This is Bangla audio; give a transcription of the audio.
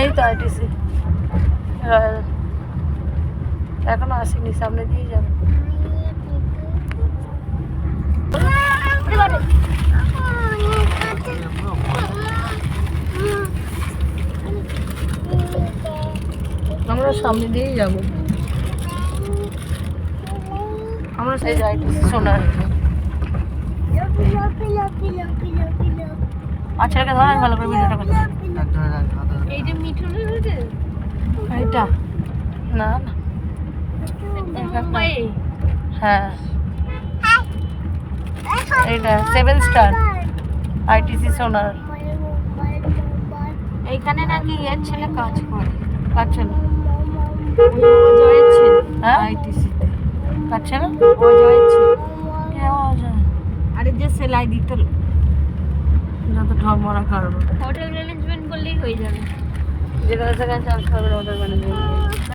এই তো আইটিসি এখনও আসেনি, সামনে দিয়ে যাবে। আমরা সামনে দিয়েই যাব। আমরা সেই আইটিসি সোনার আচ্ছা ধর ভালো করে ভিডিওটা করছি। এই যে মিঠুনের রোডে এইটা। না না। হ্যাঁ। এইটা সেভেন স্টার আইটিসি সোনার এইখানে নাকি এর ছেলে কাজ করে। পাচ্ছে না। জয়ের ছেলে। হ্যাঁ? আইটিসিতে ছেলে। কে আরে যে সেলাই দিত যত ঠমরা কারণ হোটেল হয়ে যাবে। যেটা সেখানে ট্রান্সফার করে অর্ডার বানিয়ে